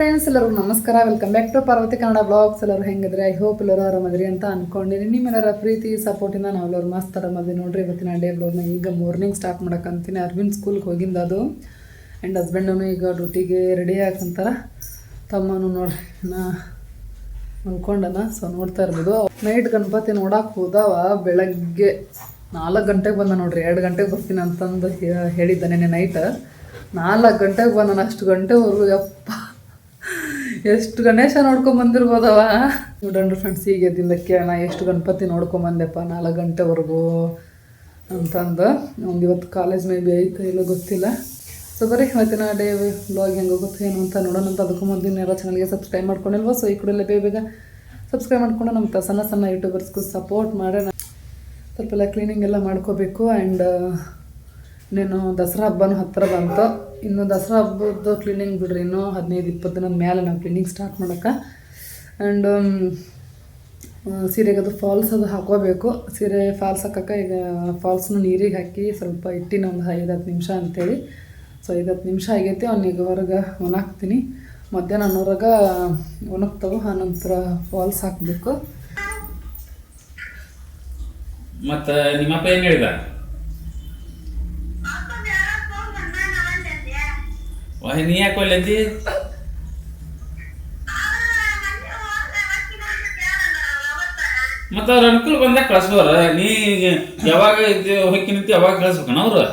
Friends ಎಲ್ಲರೂ ನಮಸ್ಕಾರ. Welcome back to Parvati Kannada blogs ಎಲ್ಲರೂ ಹೆಂಗಿದ್ರೆ ಐ ಹೋಪ್ ಎಲ್ಲರೂ ಆರಾಮದ್ರಿ ಅಂತ ಅನ್ಕೊಂಡಿನಿ ನಿಮ್ಮೆಲ್ಲರ ಪ್ರೀತಿ ಸಪೋರ್ಟಿಂದ ನಾವು ಎಲ್ಲರೂ ಮಸ್ತ್ ಆರಾಮದ್ವಿ ನೋಡ್ರಿ. ಇವತ್ತಿನ ಡೇ ಬ್ಲಾಗ್ನ ಈಗ ಮಾರ್ನಿಂಗ್ ಸ್ಟಾರ್ಟ್ ಮಾಡಕ್ಕಂತೀನಿ ಅರವಿಂದ್ ಸ್ಕೂಲ್ಗೆ ಹೋಗಿಂದ ಅದು. ಆ್ಯಂಡ್ ಹಸ್ಬೆಂಡನು ಈಗ ಡ್ಯೂಟಿಗೆ ರೆಡಿ ಹಾಕಂತಾರ ತಮ್ಮನು ನೋಡ್ರಿ ನಾ ಮಲ್ಕೊಂಡನ. ಸೊ ನೋಡ್ತಾ ಇರ್ಬೋದು. ನೈಟ್ ಗಣಪತಿ ನೋಡಕ್ಕೆ ಹೋದವ ಬೆಳಗ್ಗೆ ನಾಲ್ಕು ಗಂಟೆಗೆ ಬಂದ ನೋಡ್ರಿ. ಎರಡು ಗಂಟೆಗೆ ಬರ್ತೀನಿ ಅಂತಂದು ಹೇಳಿದ್ದ ನೆನೆ ನೈಟ್ ನಾಲ್ಕು ಗಂಟೆಗೆ ಬಂದ ನಾನು ಅಷ್ಟು ಗಂಟೆವರೆಗೂ ಯಪ್ಪ ಎಷ್ಟು ಗಣೇಶ ನೋಡ್ಕೊಂಡ್ ಬಂದಿರ್ಬೋದವ? ನೋಡಣ್ರಿ ಫ್ರೆಂಡ್ಸ್ ಹೀಗೆ ಎದ್ದಿಂದ ಕೇಳೋಣ ಎಷ್ಟು ಗಣಪತಿ ನೋಡ್ಕೊಂಡ್ ಬಂದೆಪ್ಪ, ನಾಲ್ಕು ಗಂಟೆವರೆಗೂ ಅಂತಂದು. ಒಂದು ಇವತ್ತು ಕಾಲೇಜ್ ಮೇ ಬಿ ಐತೋ ಇಲ್ಲ ಗೊತ್ತಿಲ್ಲ. ಸೊ ಬರೀ ಇವತ್ತಿನ ಡೇ ಬ್ಲಾಗ್ ಹೆಂಗೆ ಹೋಗುತ್ತೆ, ಏನು ಅಂತ ನೋಡೋಣ ಅಂತ ಅದಕ್ಕೂ ಮುಂದಿನ ಎಲ್ಲ ಚಾನಲ್ಗೆ ಸಬ್ಸ್ಕ್ರೈಬ್ ಮಾಡ್ಕೊಂಡಿಲ್ವೋ ಸೊ ಈ ಕೂಡಲೇ ಬೇಗ ಬೇಗ ಸಬ್ಸ್ಕ್ರೈಬ್ ಮಾಡ್ಕೊಂಡು ನಮ್ಮ ಸಣ್ಣ ಸಣ್ಣ ಯೂಟ್ಯೂಬರ್ಸ್ಗೂ ಸಪೋರ್ಟ್ ಮಾಡೋಣ. ಸ್ವಲ್ಪ ಎಲ್ಲ ಕ್ಲೀನಿಂಗ್ ಎಲ್ಲ ಮಾಡ್ಕೋಬೇಕು. ಆ್ಯಂಡ್ ನೀನು ದಸರಾ ಹಬ್ಬನೂ ಹತ್ತಿರ ಬಂತು. ಇನ್ನು ದಸರಾ ಹಬ್ಬದ್ದು ಕ್ಲೀನಿಂಗ್ ಬಿಡ್ರಿ ಇನ್ನೂ ಹದಿನೈದು, ಇಪ್ಪತ್ತು ದಿನದ ಮೇಲೆ ನಾವು ಕ್ಲೀನಿಂಗ್ ಸ್ಟಾರ್ಟ್ ಮಾಡೋಕೆ ಆ್ಯಂಡ್ ಸೀರೆಗೆ ಅದು ಫಾಲ್ಸ್ ಅದು ಹಾಕೋಬೇಕು ಸೀರೆ ಫಾಲ್ಸ್ ಹಾಕಕ್ಕೆ ಈಗ ಫಾಲ್ಸ್ನ ನೀರಿಗೆ ಹಾಕಿ ಸ್ವಲ್ಪ ಇಟ್ಟಿನ ಒಂದು ಐದು, ಹತ್ತು ನಿಮಿಷ ಅಂತೇಳಿ. ಸೊ ಐದು, ಹತ್ತು ನಿಮಿಷ ಆಗೈತಿ ಅವ್ನಿಗೆ ಹೊರಗೆ ಒಣಾಕ್ತೀನಿ ಮಧ್ಯಾಹ್ನ ಅನ್ನೋರಾಗ ಒಣಗ್ತಾವೆ ಆನಂತರ ಫಾಲ್ಸ್ ಹಾಕಬೇಕು. ಮತ್ತು ನಿಮ್ಮಪ್ಪ ಏನು ಹೇಳಿದ? ವಾಹಿ ನೀ ಯಾಕೆ ಒಲ್ಲಂದಿ ಮತ್ತ ಅವ್ರ ಅನುಕೂಲ ಬಂದಾಗ ಕಳ್ಸೋರ ನೀ ಯಾವಾಗ ಹೊಕ್ಕಿ ನಿಂತಿ ಯಾವಾಗ ಕಳ್ಸ್ಬೇಕನ ಅವ್ರು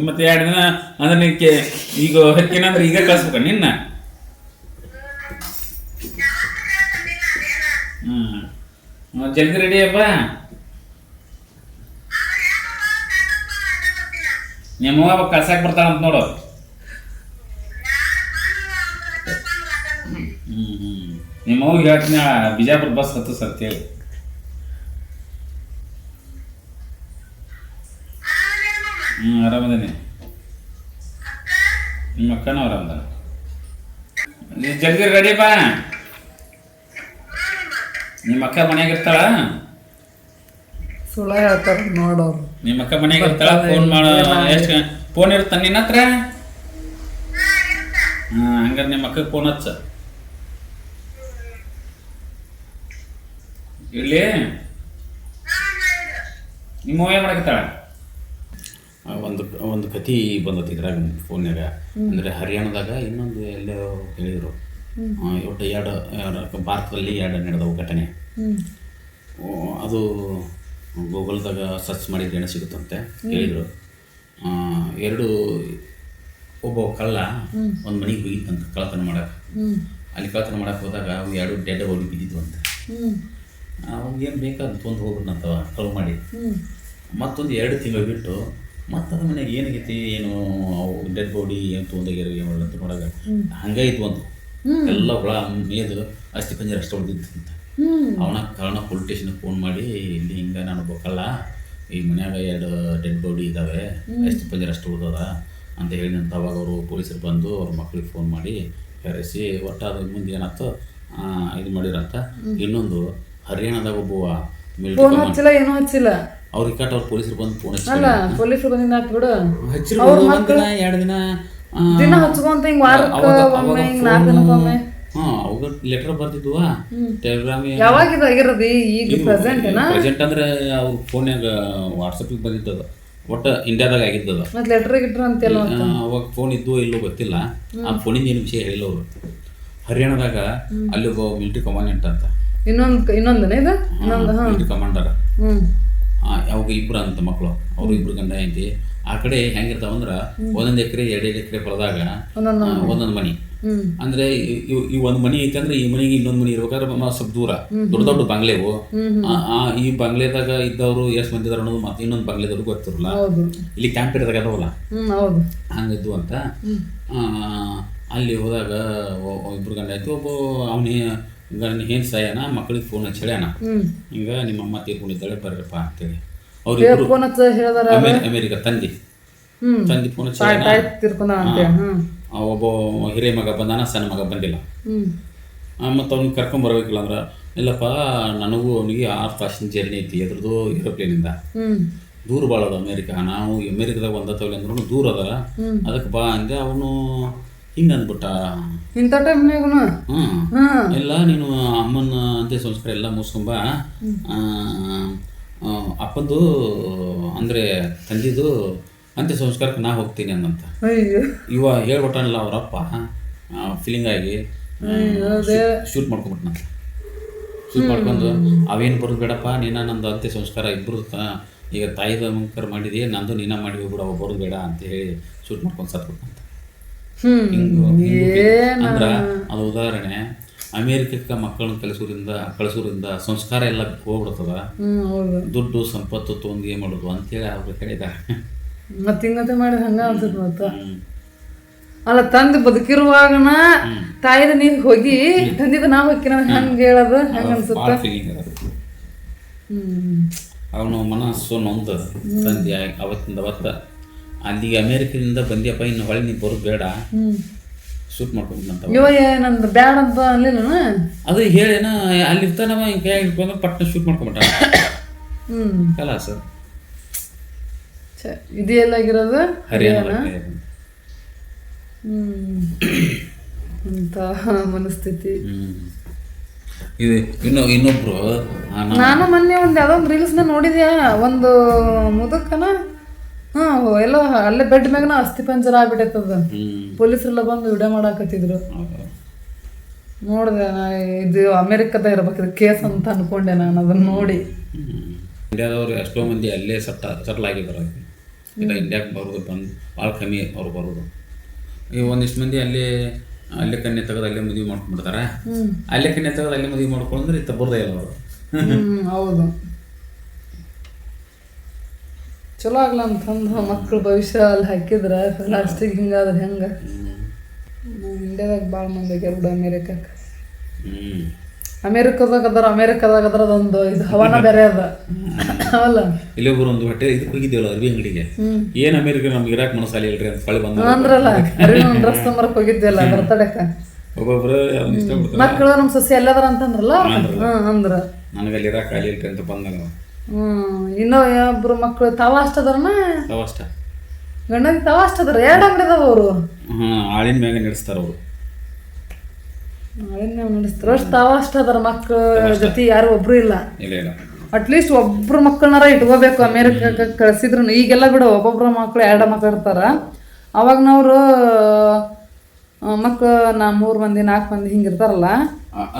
ಮತ್ತೆ ಎರಡು ದಿನ ಅಂದ್ರೆ ಈಗ ಹೊಕ್ಕಿನ ಅಂದ್ರೆ ಈಗ ಕಳ್ಸ್ಬೇಕ ನಿನ್ನ ಜಲ್ದಿ ರೆಡಿ ಅಪ್ಪ? ನಿಮ್ಮವ್ವ ಕಳ್ಸಾಕ್ ಬರ್ತಾಳಂತ ನೋಡು. ನಿಮ್ಮ ಹ್ಮ್. ನಿಮ್ಮವ್ವ ಹೇಳ್ತೀನಿ ಬಿಜಾಪುರ ಬಸ್ ಹತ್ತು ಸತ್ತೇಳಿ ಹ್ಞೂ ಆರಾಮದೇನೆ. ನಿಮ್ಮ ಅಕ್ಕನೂ ಆರಾಮದ ಜಲ್ದಿ ರೆಡಿ ಬಾ ನಿಮ್ಮ ಅಕ್ಕ ಮನೆಯಾಗ ಇರ್ತಾಳ? ಸುಳ್ಳ ಹೇಳ್ತಾರ ನೋಡೋರು. ನಿಮ್ಮ ಅಕ್ಕ ಮನ್ಯಾಗ ಇರ್ತಾಳ? ಫೋನ್ ಮಾಡೋ ಎಷ್ಟು ಫೋನ್ ಇರುತ್ತ ನಿನ್ನ ಹತ್ರ? ಹಾ ಹಂಗಾರೆ ನಿಮ್ಮ ಅಕ್ಕ ಫೋನ್ ಹಚ್ಚ. ಇರ್ಲಿ. ನಿಮ್ಮ ಏನ್ ಮಾಡಕತ್ತಾಳ? ಒಂದು ಒಂದು ಕತಿ ಬಂದತ್ತಿದ್ರಾಗ ಇದ್ರಾಗ ಫೋನ್ಯಾಗ ಅಂದ್ರೆ ಹರಿಯಾಣದಾಗ ಇನ್ನೊಂದು ಎಲ್ಲೋ ಹೇಳಿದರು. ಒಟ್ಟು ಎರಡು ಎರಡು ಭಾರತದಲ್ಲಿ ಎರಡು ನಡೆದವು ಘಟನೆ. ಅದು ಗೂಗಲ್ದಾಗ ಸರ್ಚ್ ಮಾಡಿದ್ರೆ ಏನೋ ಸಿಗುತ್ತಂತೆ ಹೇಳಿದರು ಎರಡು ಒಬ್ಬ ಕಳ್ಳ ಒಂದು ಮನೆಗೆ ಹೋಗಿತ್ತಂತ ಕಳ್ಳತನ ಮಾಡಕ್ಕೆ ಅಲ್ಲಿ ಕಳ್ಳತನ ಮಾಡಕ್ಕೆ ಹೋದಾಗ ಅವು ಎರಡು ಡೆಡ್ ಹೋಗಿ ಬಿದ್ದಿದ್ವು ಅಂತ ಅವ್ನಿಗೆ ಏನು ಬೇಕಾದ ತೊಂದು ಹೋಗ್ಬಿಟ್ನಂತವ ಕಳು ಮಾಡಿ. ಮತ್ತೊಂದು ಎರಡು ತಿಂಗಳು ಬಿಟ್ಟು ಮತ್ತೆ ಅದ್ರ ಮನೆಗೆ ಏನಾಗೈತಿ ಏನು ಅವು ಡೆಡ್ ಬಾಡಿ ಏನು ತೊಂದಾಗಿರೋ ಏನು ಅಂತ ನೋಡಾಗ ಹಂಗೆ ಇದ್ವು ಅಂತ ಎಲ್ಲ ಹುಳ ಮೇದು ಅಸ್ತಿ ಪಂಜರ ಅಷ್ಟು ಹೊಡೆದಿದ್ದಂತ ಅವನ ಕಾರಣ ಪೊಲೀಸ್ ಸ್ಟೇಷನ್ಗೆ ಫೋನ್ ಮಾಡಿ ಇಲ್ಲಿ ಹಿಂಗೆ ನಾನು ಒಬ್ಬ ಈ ಮನ್ಯಾಗ ಎರಡು ಡೆಡ್ ಬಾಡಿ ಇದ್ದಾವೆ ಅಸ್ಥಿ ಪಂಜರ ಅಷ್ಟು ಉಳ್ದದ ಅಂತ ಹೇಳಿದಂತ ಅವಾಗ ಅವರು ಪೊಲೀಸರು ಬಂದು ಅವ್ರ ಮಕ್ಳಿಗೆ ಫೋನ್ ಮಾಡಿ ಕರೆಸಿ ಒಟ್ಟು ಅದ್ರ ಮುಂದೆ ಏನಾಯ್ತು? ಇದು ಮಾಡಿರಂತ. ಇನ್ನೊಂದು ಹರಿಯಾಣದಾಗ ಒಬ್ಬ ಮಿಲಿಟರಿ ಫೋನ್ ಹಚ್ಚಿಲ್ಲ ಏನೂ ಹಚ್ಚಿಲ್ಲ. ಅವ್ರಿಗೆ ಕಟ್ ಅವ್ರು ಪೊಲೀಸರು ಬಂದು ಫೋನ್ ಹಚ್ಚಿಲ್ಲ ಪೊಲೀಸರು ಬಂದಿದ್ದು ಬಿಡು ಹಚ್ಚಿರು ಎರಡು ದಿನ ದಿನ ಹಚ್ಕೊಂತ ಹಿಂಗ್ ವಾರಕ್ಕ ಒಮ್ಮೆ ಹಿಂಗ್ ನಾಲ್ಕು ದಿನಕ್ಕೊಮ್ಮೆ ಹಾ ಅವಾಗ ಲೆಟರ್ ಬರ್ತಿದ್ವು. ಟೆಲಿಗ್ರಾಮ್ ಯಾವಾಗ ಇದಾಗಿರೋದು ಈಗ ಪ್ರೆಸೆಂಟ್ ಪ್ರೆಸೆಂಟ್ ಅಂದ್ರೆ ಅವ್ರ ಫೋನ್ಯಾಗ ವಾಟ್ಸಪ್ಗೆ ಬಂದಿದ್ದದ. ಒಟ್ಟ ಇಂಡಿಯಾದಾಗ ಆಗಿದ್ದದ. ಮತ್ ಲೆಟರ್ ಗಿಟ್ರ ಅಂತೆಲ್ಲ ಅವಾಗ ಫೋನ್ ಇದ್ದು ಇಲ್ಲೋ ಗೊತ್ತಿಲ್ಲ. ಆ ಫೋನಿಂದ ಏನು ವಿಷಯ ಹೇಳಿಲ್ಲ ಅವರು. ಹರಿಯಾಣದಾಗ ಅಲ್ಲಿ ಒಬ್ಬ ಮಿಲಿಟರಿ ಕಮಾಂಡೆಂಟ್ ಅಂತ. ಇನ್ನೊಂದ್ ಇನ್ನೊಂದನೇ ಇದು? ಮಿಲಿಟರಿ ಕಮಾಂಡರ್ ಅವಾಗ ಇಬ್ರು ಅಂತ ಮಕ್ಕಳು ಅವ್ರು ಇಬ್ರು ಗಂಡ ಐತಿ ಆ ಕಡೆ ಹೆಂಗಿರ್ತಾವ ಅಂದ್ರ ಒಂದೊಂದು ಎಕರೆ ಎರಡೆರಡು ಎಕರೆ ಹೊಲದಾಗ ಒಂದೊಂದು ಮನಿ. ಅಂದ್ರೆ ಈ- ಒಂದು ಮನಿ ಐತೆ ಅಂದ್ರೆ ಈ ಮನಿಗೆ ಇನ್ನೊಂದ್ ಮನಿ ಇರ್ಬೇಕಾದ್ರೆ ಸ್ವಲ್ಪ ದೂರ. ದೊಡ್ಡ ದೊಡ್ಡ ಬಂಗ್ಲೆವು. ಈ ಬಂಗ್ಲೆದಾಗ ಇದ್ದವರು ಎಷ್ಟು ಮಂದಿ ಇದಾರ ಅನ್ನೋದು ಮತ್ತೆ ಇನ್ನೊಂದು ಬಂಗ್ಲೆದವ್ರು ಗೊತ್ತಿರಲ್ಲ. ಇಲ್ಲಿ ಕ್ಯಾಂಪ್ ಇರೋದಾಗ ಅದಾವಲ್ಲ? ಹಂಗಿದ್ದು ಅಂತ. ಅಲ್ಲಿ ಹೋದಾಗ ಇಬ್ರು ಗಂಡ ಆಯ್ತು. ಒಬ್ಬ ಅವನೇ ಗಂಡ ಏನ್ ಸಾಯನ ಮಕ್ಕಳಿಗೆ ಫೋನ್ ಹಚ್ಚಳ್ಯಾನ ಹಿಂಗ ನಿಮ್ಮ ಅಮ್ಮ ತೀರ್ಕೊಂಡಿದ್ದಾಳೆ ಬರ್ರಪ್ಪ ಅಂತೇಳಿ. ಅವ್ರಿಬ್ರು ಫೋನ್ ಹಚ್ಚ ಹೇಳ್ದಾರ ಅಮೇರಿ- ಅಮೇರಿಕ ತಂದಿ ಹ್ಮ್. ತಂದಿ ಫೋನ್ ಹಚ್ಚಿ ತಾಯಿ ಹೇಳ್ಯಾನ. ತಾಯಿ ತಿರ್ಕೊಂಡ ಅಂತ ಹ್ಮ್. ಆ ಒಬ್ಬ ಹಿರಿಯ ಮಗ ಬಂದಾನ ಸಣ್ಣ ಮಗ ಬಂದಿಲ್ಲ. ಹ್ಮ್. ಮತ್ತು ಅವ್ನಿಗೆ ಕರ್ಕೊಂಬರ್ಬೇಕಿಲ್ಲ ಅಂದ್ರೆ ಇಲ್ಲಪ್ಪ ನನಗೂ ಅವನಿಗೆ ಆರು ತಾಸಿನ ಜರ್ನಿ ಐತಿ ಎದ್ರದ್ದು ಏರೋಪ್ಲೇನಿಂದ ಹ್ಮ್. ದೂರ ಭಾಳ ಅದ ಅಮೇರಿಕ. ನಾವು ಅಮೇರಿಕದಾಗ ಒಂದ ತಗೊಳ್ಳಿ ಅಂದ್ರೂ ದೂರ ಅದ. ಅದಕ್ಕೆ ಬಾ ಅಂದೆ ಅವನು ಹಿಂಗೆ ಅಂದ್ಬಿಟ್ಟ. ಇಂಥ ಟೈಮ್ನಾಗೂ ಹ್ಞೂ ಹಾಂ. ಎಲ್ಲ ನೀನು ಅಮ್ಮನ ಅಂತ್ಯ ಸಂಸ್ಕಾರ ಎಲ್ಲ ಮುಗಿಸ್ಕೊಂಬ ಆ, ಅಪ್ಪಂದು ಅಂದರೆ ತಂದಿದ್ದು ಅಂತ್ಯ ಸಂಸ್ಕಾರಕ್ಕೆ ನಾ ಹೋಗ್ತೀನಿ ಅನ್ನಂತ. ಇವ ಹೇಳ್ಬಿಟ್ಟನಲ್ಲ ಅವರಪ್ಪ ಫೀಲಿಂಗ್ ಆಗಿ ಶೂಟ್ ಮಾಡ್ಕೊಂಬಿಟ್ನಂತ ಶೂಟ್ ಮಾಡ್ಕೊಂಡು ಅವೇನು ಬರೋದು ಬೇಡಪ್ಪ ನೀನ ನಂದು ಅಂತ್ಯ ಸಂಸ್ಕಾರ ಇಬ್ಬರು ಈಗ ತಾಯಿದ ಮಂಕರ್ ಮಾಡಿದೆ ನಂದು ನೀನ ಮಾಡಿ ಹೋಗ್ಬಿಡ ಅವ ಬರೋದು ಬೇಡ ಅಂತ ಹೇಳಿ ಶೂಟ್ ಮಾಡ್ಕೊಂಡು ಸತ್ಬಿಟ್ನಂತ. ಹ್ಮ್. ಅಂದ್ರೆ ಅಂದ್ರ ಅದು ಉದಾಹರಣೆ ಅಮೇರಿಕಕ್ಕೆ ಮಕ್ಕಳನ್ನ ಕಲಿಸೋದ್ರಿಂದ ಕಳಿಸೋದ್ರಿಂದ ಸಂಸ್ಕಾರ ಎಲ್ಲ ಹೋಗ್ಬಿಡ್ತದ? ದುಡ್ಡು ಸಂಪತ್ತು ತೊಂದು ಏನು ಮಾಡೋದು ಅಂತೇಳಿ ಅವ್ರು ಹೇಳಿದ್ದಾರೆ ಮತ್ತೆ ಹಿಂಗತೆ ಮಾಡಿ ಹಂಗ ಅನ್ಸುತ್ತೆ ಮತ್ತ. ಅಲ್ಲ ತಂದು ಬದುಕಿರುವಾಗನ ತಾಯಿದ ನೀನ್ ಹೋಗಿ ತಂದಿದ ನಾ ಹೋಗಿನ ಹಂಗ ಹೇಳೋದು ಹಂಗೆ ಅನ್ಸುತ್ತೆ? ಅವನು ಮನಸ್ಸು ನೊಂದ ತಂದೆ ಅವತ್ತಿಂದ ಅವತ್ತ. ಅಲ್ಲಿ ಅಮೇರಿಕದಿಂದ ಬಂದ್ಯಪ್ಪ ಇನ್ನು ಹೊಳೆ ನೀ ಬರೋದು ಬೇಡ. ಶೂಟ್ ಮಾಡ್ಕೊಂಡಂತ ಇವ ನಂದು ಬ್ಯಾಡ ಅಂತ ಅನ್ಲಿಲ್ಲ ಅದು ಹೇಳೇನ ಅಲ್ಲಿ ಇರ್ತಾನವ ಹಿಂಗೆ ಕೈ ಹಿಡ್ಕೊಂಡು ಪಟ್ನ ಶೂಟ್ ಮಾಡ್ಕೊಂಬಿಟ್ಟ ಹ್ಮ್. ಸರ್ ಛೆ, ಇದೆಯಲ್ಲಾಗಿರೋದು ಹರಿಯಾಣ ಅಂತ ಮನಸ್ಥಿತಿ. ಇದು ಇನ್ನು ಇನ್ನೊಬ್ರು ನಾನು. ಮೊನ್ನೆ ಒಂದು ಯಾವುದೋ ಒಂದು ರೀಲ್ಸ್ನ ನೋಡಿದ್ಯಾ? ಒಂದು ಮುದುಕನ? ಹಾ ಎಲ್ಲ ಅಲ್ಲೇ ಬೆಡ್ ಮ್ಯಾಗನ ಅಸ್ಥಿ ಪಂಜರ ಆಗ್ಬಿಟ್ಟೈತದ. ಪೊಲೀಸರೆಲ್ಲ ಬಂದು ವಿಡಿಯೋ ಮಾಡಾಕತ್ತಿದ್ರು. ನೋಡಿದೆ ನಾ ಇದು ಅಮೆರಿಕದ ಇದು ಕೇಸ್ ಅಂತ ಅನ್ಕೊಂಡೆ ನಾನು ಅದನ್ನ ನೋಡಿ. ಇಂಡಿಯಾದವರು ಎಷ್ಟೋ ಮಂದಿ ಅಲ್ಲೇ ಸಟ್ಟ ಸಟ್ಲ್ ಆಗಿದ್ದಾರೆ ಇಲ್ಲ ಇಂಡಿಯಾಕ್ಕೆ ಬರೋದು ಬಂದು ಭಾಳ ಕಮ್ಮಿ ಅವ್ರು ಬರೋದು. ಈ ಒಂದಿಷ್ಟು ಮಂದಿ ಅಲ್ಲೇ ಅಲ್ಲೇ ಕನ್ಯೆ ತೆಗೆದು ಅಲ್ಲೇ ಮದುವೆ ಮಾಡ್ಕೊಂಡ್ಬಿಡ್ತಾರೆ. ಅಲ್ಲೇ ಕನ್ಯೆ ತೆಗೆದು ಅಲ್ಲೇ ಮದುವೆ ಮಾಡ್ಕೊಂಡ್ರೆ ಇತ್ತ ಬರೋದೇ ಇಲ್ಲ ಅವರು? ಹೌದು. ಚಲೋ ಆಗ್ಲ ಅಂತಂದು ಮಕ್ಳು ಭವಿಷ್ಯ ಅಲ್ಲಿ ಹಾಕಿದ್ರೆ ಲಾಸ್ಟಿಗೆ ಹಿಂಗಾದ್ರೆ ಹೆಂಗೆ? ಇಂಡಿಯಾದಾಗ ಭಾಳ ಮಂದಿ ಆಗ್ಯಾರ ಅಮೇರಿಕಕ್ಕೆ ಅಮೇರಿಕದಾಗ ಅದಾರ ಅಮೇರಿಕದಾಗ ಅದರ ಅದೊಂದು ಇದು ಹವಾನ ಬೇರೆ ಅದ. ಅವಲ್ಲ ಇಲ್ಲೊಬ್ರು ಒಂದು ಹೊಟ್ಟೆ ಇದು ಹೋಗಿದ್ದೇವಲ್ಲ ಅರ್ವಿ ಅಂಗಡಿಗೆ. ಏನು ಅಮೇರಿಕ ನಮ್ಗೆ ಇರಾಕ್ ಮನಸ್ಸಾಲಿ ಇಲ್ರಿ ಅಂತ ಹೊಳೆ ಬಂದ ಅಂದ್ರಲ್ಲ ಅರಿವಿನ ಒಂದು ಡ್ರೆಸ್ ತೊಂಬರಕ್ ಹೋಗಿದ್ವಲ್ಲ ಬರ್ತಡೇಕ? ಒಬ್ಬೊಬ್ರು ಮಕ್ಕಳು ನಮ್ಮ ಸೊಸೆ ಎಲ್ಲದಾರ ಅಂತಂದ್ರಲ್ಲ ಹಾಂ ಅಂದ್ರ. ನನಗೆ ಅಲ್ಲಿ ಇರಾಕ್ ಅಲ್ಲಿ ಇಲ್ರಿ ಅಂತ ಬಂದ ನಾವು ಹ್ಮ್ ಇನ್ನೂ ಇಬ್ರು ಮಕ್ಕಳು ತಾವ ಅಷ್ಟದಾರನ ಅವ ಅಷ್ಟ ಗಂಡನ ತಾವ ಅಷ್ಟದಾರ ಎರಡು ಅಂಗಡಿ ಅದಾವ ಅವರು. ಹಾಂ ಆಳಿನ ಮ್ಯಾಗ ನಡೆಸ್ತಾರ ಅವರು. ನಡೆಸ್ತಾರ. ಅಷ್ಟು ತಾವ ಅಷ್ಟ ಅದಾರ ಮಕ್ಕಳ ಜೊತೆ ಯಾರು ಒಬ್ರು ಇಲ್ಲ. ಇಲ್ಲ ಇಲ್ಲ. ಅಟ್ಲೀಸ್ಟ್ ಒಬ್ರು ಮಕ್ಕಳನ್ನಾರ ಇಟ್ಕೋಬೇಕು. ಅಮೇರಿಕಾಗ ಕಳ್ಸಿದ್ರು ಈಗೆಲ್ಲ ಬಿಡು ಒಬ್ಬೊಬ್ರು ಮಕ್ಕಳು ಎರಡು ಮಕ್ಕಳು ಇರ್ತಾರ. ಅವಾಗ್ನವ್ರು ಮಕ್ಳು ನಾ ಮೂರು ಮಂದಿ ನಾಲ್ಕು ಮಂದಿ ಹಿಂಗ ಇರ್ತಾರಲ್ಲ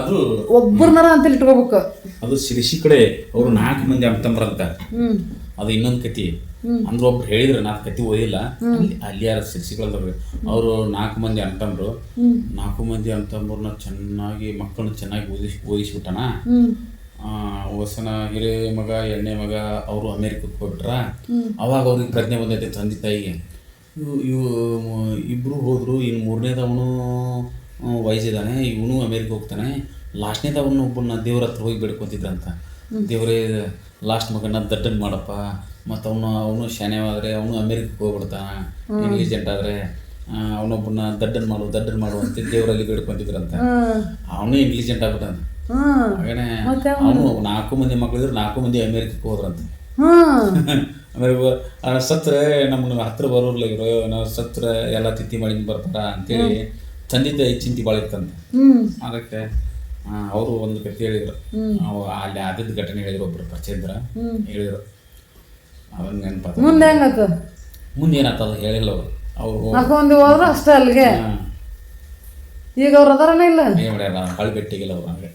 ಅದು ಒಬ್ಬರನ್ನಾರ ಅಂತ ಇಟ್ಕೋಬೇಕು. ಅದು ಶಿರಿಸಿ ಕಡೆ ಅವರು ನಾಲ್ಕು ಮಂದಿ ಅಂತಂದ್ರಂತ. ಅದು ಇನ್ನೊಂದು ಕತಿ. ಅಂದ್ರೆ ಒಬ್ರು ಹೇಳಿದ್ರು ನಾಲ್ಕು ಕತಿ ಓದಿಲ್ಲ ಅಲ್ಲಿ ಅಲ್ಲಿ ಯಾರು ಶಿರ್ಸಿಗಳದವ್ರು. ಅವರು ನಾಲ್ಕು ಮಂದಿ ಅಂತಂದ್ರು. ನಾಲ್ಕು ಮಂದಿ ಅಣ್ತಂಬ್ರನ್ನ ಚೆನ್ನಾಗಿ ಮಕ್ಕಳನ್ನ ಚೆನ್ನಾಗಿ ಓದಿಸಿ ಓದಿಸ್ಬಿಟ್ಟಣ ಹೊಸನ ಹಿರೇ ಮಗ ಎಣ್ಣೆ ಮಗ ಅವರು ಅಮೇರಿಕಕ್ಕೆ ಹೋಗ್ಬಿಟ್ರ? ಅವಾಗ ಅವ್ರಿಗೆ ಪ್ರಜ್ಞೆ ಬಂದೈತೆ ತಂದೆ ತಾಯಿಗೆ. ಇವು ಇವು ಇಬ್ಬರು ಹೋದರು ಇನ್ನು ಮೂರನೇದವನು ವಯಸ್ಸಿದ್ದಾನೆ ಇವನು ಅಮೇರಿಕ ಹೋಗ್ತಾನೆ. ಲಾಸ್ಟ್ನೇದವನು ಒಬ್ಬನ ದೇವ್ರ ಹತ್ರ ಹೋಗಿ ಬೇಡ್ಕೊತಿದ್ದಂತ ದೇವರೇ ಲಾಸ್ಟ್ ಮಗನ ದಡ್ಡನ್ ಮಾಡಪ್ಪ. ಮತ್ತು ಅವನು ಅವನು ಶಾನ್ಯವಾದರೆ ಅವನು ಅಮೇರಿಕಕ್ಕೆ ಹೋಗ್ಬಿಡ್ತಾನೆ ಏಜೆಂಟ್ ಆದರೆ ಅವನೊಬ್ಬನ ದಡ್ಡನ್ ಮಾಡು ದಡ್ಡನ್ ಮಾಡು ಅಂತ ದೇವರಲ್ಲಿ ಬೇಡ್ಕೊಂತಿದ್ರಂತ. ಅವನು ಇಂಟೆಲಿಜೆಂಟ್ ಆಗ್ಬಿಟ್ಟಂತ ಹಾಗೇನೆ ಅವನು? ನಾಲ್ಕು ಮಂದಿ ಮಕ್ಕಳಿದ್ರು ನಾಲ್ಕು ಮಂದಿ ಅಮೇರಿಕಕ್ಕೆ ಹೋದ್ರಂತ. ಹ್ಮ್ ಆಮೇಲೆ ಸತ್ರೆ ನಮ್ಮನ್ನ ಹತ್ರ ಬರೋರ್ಲ ಇವರು ನಾವು ಸತ್ರ ಎಲ್ಲ ತಿಥಿ ಮಾಡಿ ಬರ್ತಾರ ಅಂತೇಳಿ ತಂದಿದ್ದ ಚಿಂತೆ ಭಾಳ ಇತ್ತಂತ. ಅದಕ್ಕೆ ಅವರು ಒಂದು ಕತೆ ಹೇಳಿದ್ರು. ಅವು ಅಲ್ಲಿ ಆದದ್ದು ಘಟನೆ ಹೇಳಿದ್ರು ಒಬ್ರು ಪರಿಚಯದ್ರ ಹೇಳಿದ್ರು. ಅದನ್ನ ನೆನಪಾತ ಮುಂದೆ ಹೆಂಗಾತ ಮುಂದೆ ಏನಾಗ್ತದ ಹೇಳಿಲ್ಲ ಅವರು. ಅವರು ಹೋದ್ರು ಅಷ್ಟೇ ಅಲ್ಲಿಗೆ? ಈಗ ಅವ್ರು ಅದಾರನೇ ಇಲ್ಲ? ಹಳ್ಳಿಗಟ್ಟಿಗಿಲ್ಲ ಅವ್ರು ಹಂಗೆ.